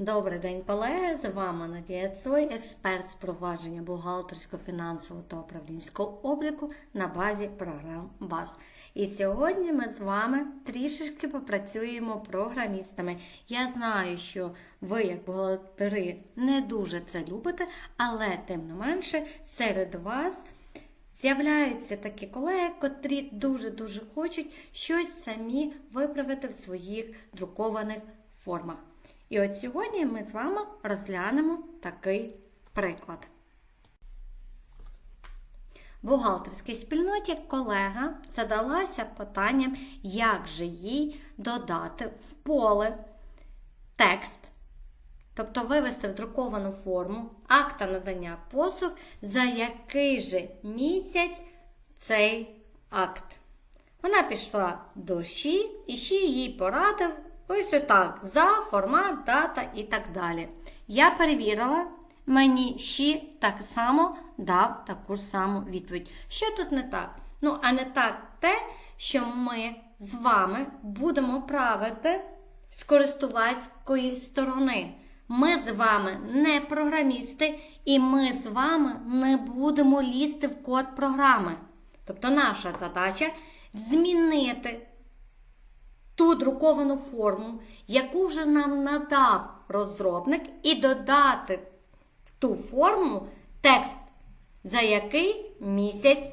Добрий день, колеги! З вами Надія Цой, експерт з провадження бухгалтерського, фінансового та управлінського обліку на базі програм БАС. І сьогодні ми з вами трішечки попрацюємо програмістами. Я знаю, що ви, як бухгалтери, не дуже це любите, але тим не менше серед вас. З'являються такі колеги, котрі дуже-дуже хочуть щось самі виправити в своїх друкованих формах. І от сьогодні ми з вами розглянемо такий приклад. В бухгалтерській спільноті колега задалася питанням, як же їй додати в поле текст, тобто вивести в друковану форму акта надання послуг, за який же місяць цей акт. Вона пішла до ШІ, і ШІ їй порадив ось отак: за, формат, дата і так далі. Я перевірила, мені ШІ так само дав таку ж саму відповідь. Що тут не так? Ну, а не так те, що ми з вами будемо правити з користувацької сторони. Ми з вами не програмісти, і ми з вами не будемо лізти в код програми. Тобто наша задача змінити ту друковану форму, яку вже нам надав розробник, і додати в ту форму текст, за який місяць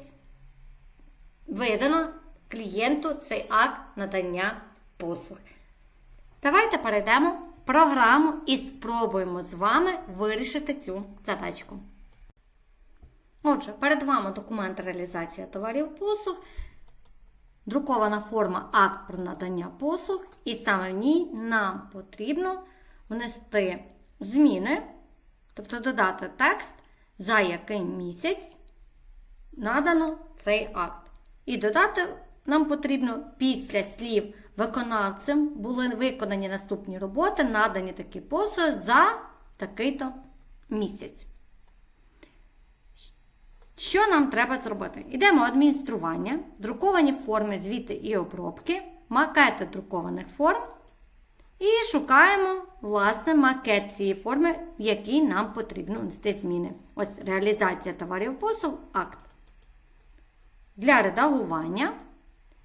видано клієнту цей акт надання послуг. Давайте перейдемо в програму і спробуємо з вами вирішити цю задачку. Отже, перед вами документ реалізація товарів послуг, друкована форма акт про надання послуг, і саме в ній нам потрібно внести зміни, тобто додати текст, за який місяць надано цей акт. І додати нам потрібно після слів виконавцем були виконані наступні роботи, надані такі послуги за такий-то місяць. Що нам треба зробити? Йдемо адміністрування, друковані форми, звіти і обробки, макети друкованих форм. І шукаємо, власне, макет цієї форми, в якій нам потрібно внести зміни. Ось реалізація товарів послуг, акт. Для редагування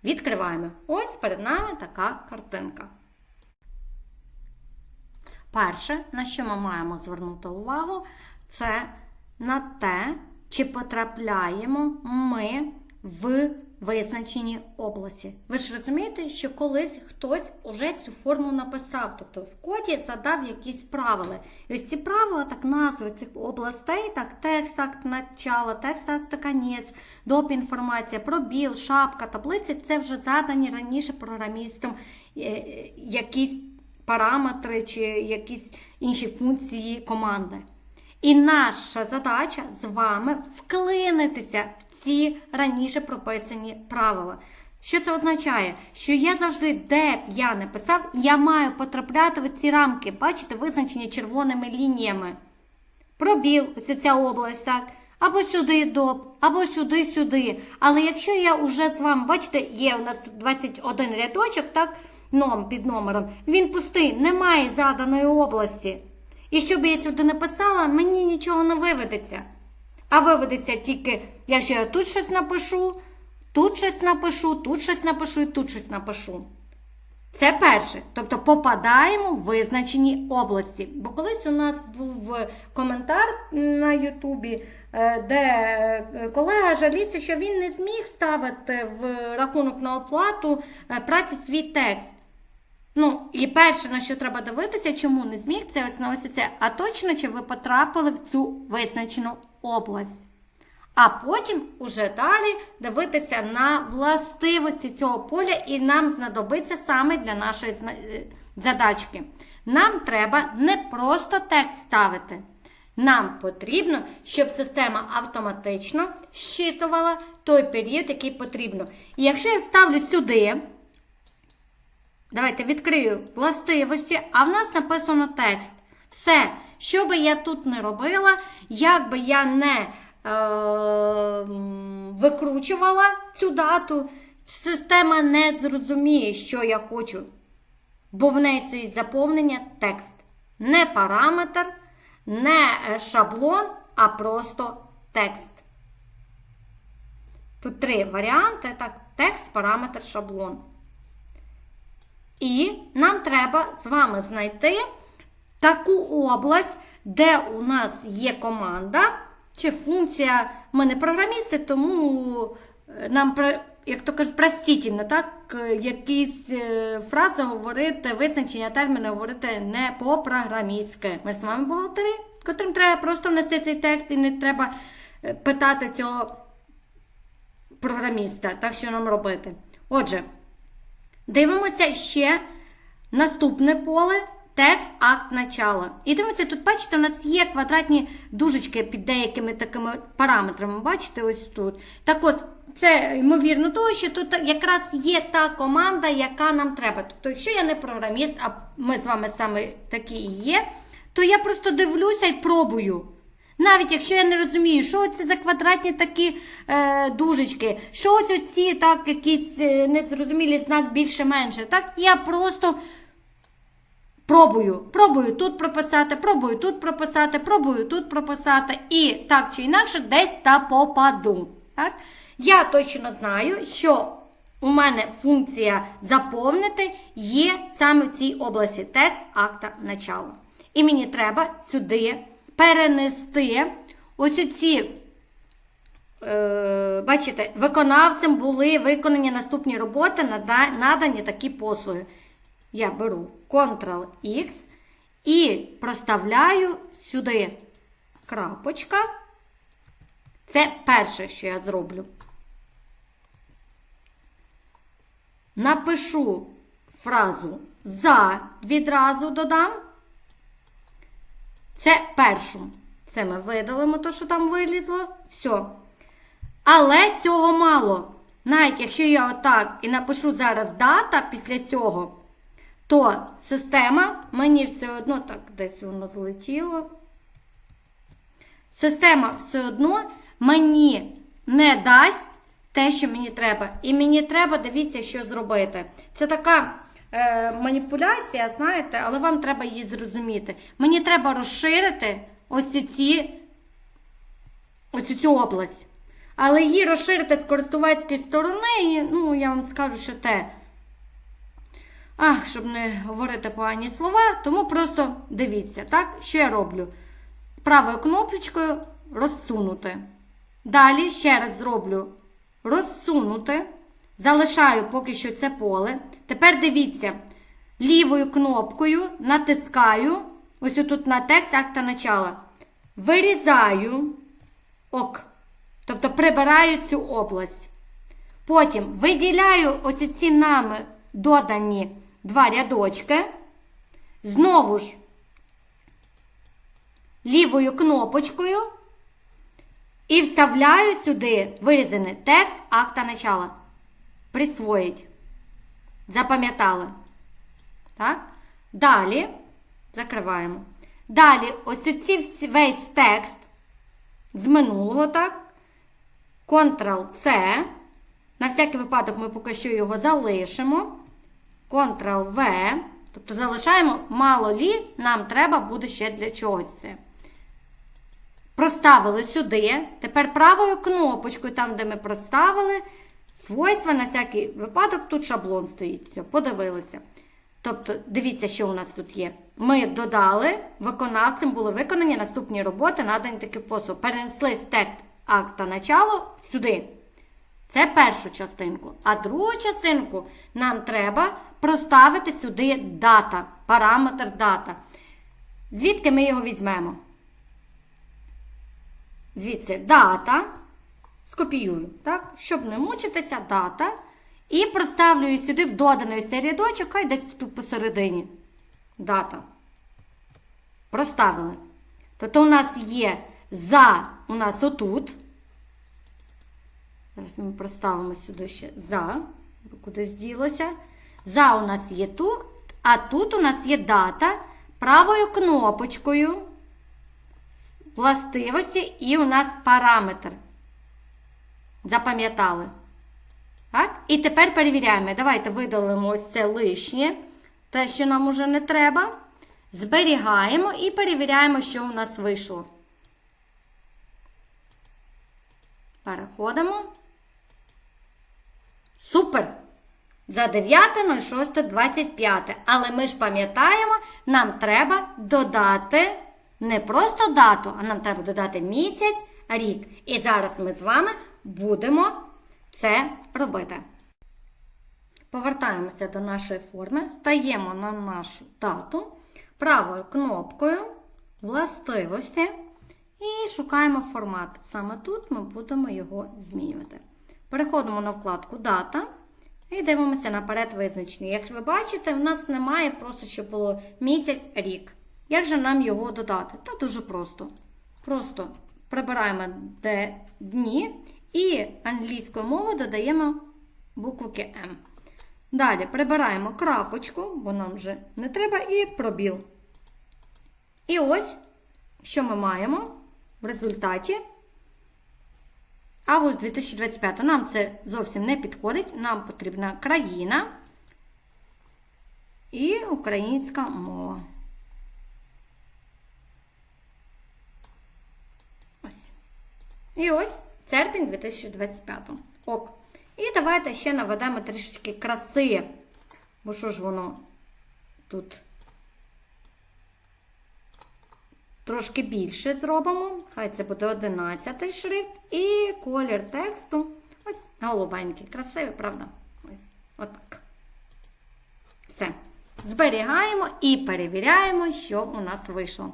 відкриваємо. Ось перед нами така картинка. Перше, на що ми маємо звернути увагу, це на те, чи потрапляємо ми в визначені області. Ви ж розумієте, що колись хтось уже цю форму написав, тобто в коді задав якісь правила. І ось ці правила, так назви цих областей, так, текст, акт начала, текст, акт конець, доп. інформація, пробіл, шапка, таблиці це вже задані раніше програмістам е, якісь параметри чи якісь інші функції команди. І наша задача з вами вклинитися в ці раніше прописані правила. Що це означає? Що я завжди, де б я не писав, я маю потрапляти в ці рамки, бачите, визначені червоними лініями. Пробіл, ось ця область, так, або сюди доп, або сюди-сюди. Але якщо я вже з вами, бачите, є у нас 21 рядочок, так, ном під номером, він пустий, немає заданої області. І щоб я сюди не писала, мені нічого не виведеться. А виведеться тільки, я тут щось напишу, тут щось напишу, тут щось напишу і тут щось напишу. Це перше. Тобто попадаємо в визначені області. Бо колись у нас був коментар на Ютубі, е, де е, колега жалівся, що він не зміг ставити в рахунок на оплату е, праці свій текст. Ну, і перше, на що треба дивитися, чому не зміг, це ось це, а точно чи ви потрапили в цю визначену область. А потім уже далі дивитися на властивості цього поля, і нам знадобиться саме для нашої задачки. Нам треба не просто текст ставити. Нам потрібно, щоб система автоматично щитувала той період, який потрібно. І якщо я ставлю сюди. Давайте відкрию властивості, а в нас написано текст. Все, що би я тут не робила, як би я не е, викручувала цю дату, система не зрозуміє, що я хочу. Бо в неї стоїть заповнення текст. Не параметр, не е, шаблон, а просто текст. Тут три варіанти: так, текст, параметр, шаблон. І нам треба з вами знайти таку область, де у нас є команда чи функція. Ми не програмісти, тому е, нам, як то кажуть, простітельно, так, е, якісь е, фрази говорити, визначення терміни говорити не по-програмістськи. Ми з вами бухгалтери, котрим треба просто внести цей текст і не треба питати цього програміста, так що нам робити. Отже, дивимося ще наступне поле. Текст, акт, начало. І дивимося, тут, бачите, у нас є квадратні дужечки під деякими такими параметрами. Бачите, ось тут. Так от, це ймовірно того, що тут якраз є та команда, яка нам треба. Тобто, якщо я не програміст, а ми з вами саме такі і є, то я просто дивлюся і пробую. Навіть якщо я не розумію, що це за квадратні такі е, дужечки, що ось оці так, якісь е, незрозумілі знак більше-менше, так я просто пробую, пробую тут прописати, пробую тут прописати, пробую тут прописати, і так чи інакше десь та попаду. Так? Я точно знаю, що у мене функція заповнити є саме в цій області текст, акта, начало. І мені треба сюди перенести ось ці. Е, бачите, виконавцем були виконані наступні роботи, нада- надані такі послуги. Я беру Ctrl-X і проставляю сюди крапочка. Це перше, що я зроблю. Напишу фразу за відразу додам. Це першу. Це ми видалимо те, що там вилізло. Все. Але цього мало. Навіть якщо я отак і напишу зараз дата після цього, то система мені все одно, так, десь воно злетіло. Система все одно мені не дасть те, що мені треба. І мені треба, дивіться, що зробити. Це така е, маніпуляція, знаєте, але вам треба її зрозуміти. Мені треба розширити ось ці, ось цю область. Але її розширити з користувацької сторони, ну, я вам скажу, що те. Ах, щоб не говорити погані слова, тому просто дивіться, так? Що я роблю? Правою кнопочкою розсунути. Далі ще раз зроблю розсунути. Залишаю поки що це поле. Тепер дивіться, лівою кнопкою натискаю, ось тут на текст акта начала. Вирізаю ок. Тобто прибираю цю область. Потім виділяю оці ці нами додані два рядочки. Знову ж лівою кнопочкою і вставляю сюди вирізаний текст акта начала. Присвоїть. Запам'ятали. Так? Далі закриваємо. Далі, ось ці весь текст з минулого, так? Ctrl-C. На всякий випадок ми поки що його залишимо. Ctrl-V. Тобто залишаємо мало лі, нам треба буде ще для чогось це. Проставили сюди. Тепер правою кнопочкою, там, де ми проставили, свойства на всякий випадок, тут шаблон стоїть. Подивилися. Тобто, дивіться, що у нас тут є. Ми додали, виконавцем були виконані наступні роботи, надані такий спосіб. Перенесли текст акта начало сюди. Це першу частинку. А другу частинку нам треба проставити сюди дата, параметр дата. Звідки ми його візьмемо? Звідси дата. Скопіюю, так? Щоб не мучитися, дата. І проставлю сюди в доданий цей рядочок, хай десь тут посередині. Дата. Проставили. Тобто у нас є за у нас отут. Зараз ми проставимо сюди ще за, бо кудись ділося. За у нас є тут, а тут у нас є дата правою кнопочкою властивості і у нас параметр. Запам'ятали? Так? І тепер перевіряємо. Давайте видалимо ось це лишнє, те, що нам уже не треба. Зберігаємо і перевіряємо, що у нас вийшло. Переходимо. Супер! За 9.06.25. Але ми ж пам'ятаємо, нам треба додати не просто дату, а нам треба додати місяць, рік. І зараз ми з вами будемо це робити. Повертаємося до нашої форми, стаємо на нашу дату правою кнопкою властивості і шукаємо формат. Саме тут ми будемо його змінювати. Переходимо на вкладку Дата і дивимося наперед визначений. Як ви бачите, в нас немає просто, щоб було місяць, рік. Як же нам його додати? Та дуже просто. Просто прибираємо де дні і англійською мовою додаємо буквки М. Далі прибираємо крапочку, бо нам вже не треба, і пробіл. І ось, що ми маємо в результаті. Август 2025. Нам це зовсім не підходить. Нам потрібна країна і українська мова. Ось. І ось серпень 2025. Ок. І давайте ще наведемо трішечки краси. Бо що ж воно тут трошки більше зробимо. Хай це буде 11 шрифт. І колір тексту. Ось голубенький. Красивий, правда? Ось отак. Все. Зберігаємо і перевіряємо, що у нас вийшло.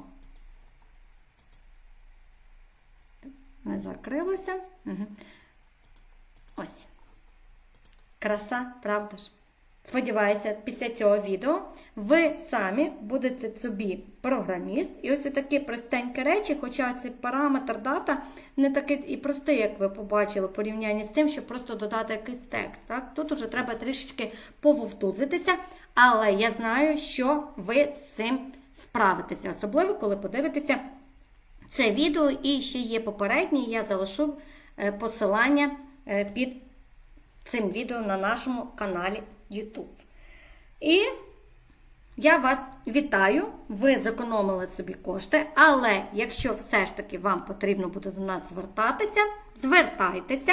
Закрилося. Ось. Краса, правда ж? Сподіваюся, після цього відео ви самі будете собі програміст. І ось такі простенькі речі, хоча цей параметр дата не такий і простий, як ви побачили, в порівнянні з тим, щоб просто додати якийсь текст. Так? Тут уже треба трішечки пововтузитися, але я знаю, що ви з цим справитеся, особливо, коли подивитеся це відео і ще є попереднє, я залишу посилання під цим відео на нашому каналі YouTube. І я вас вітаю, ви зекономили собі кошти, але якщо все ж таки вам потрібно буде до нас звертатися, звертайтеся.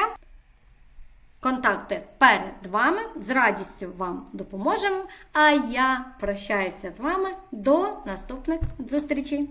Контакти перед вами, з радістю вам допоможемо. А я прощаюся з вами до наступних зустрічей!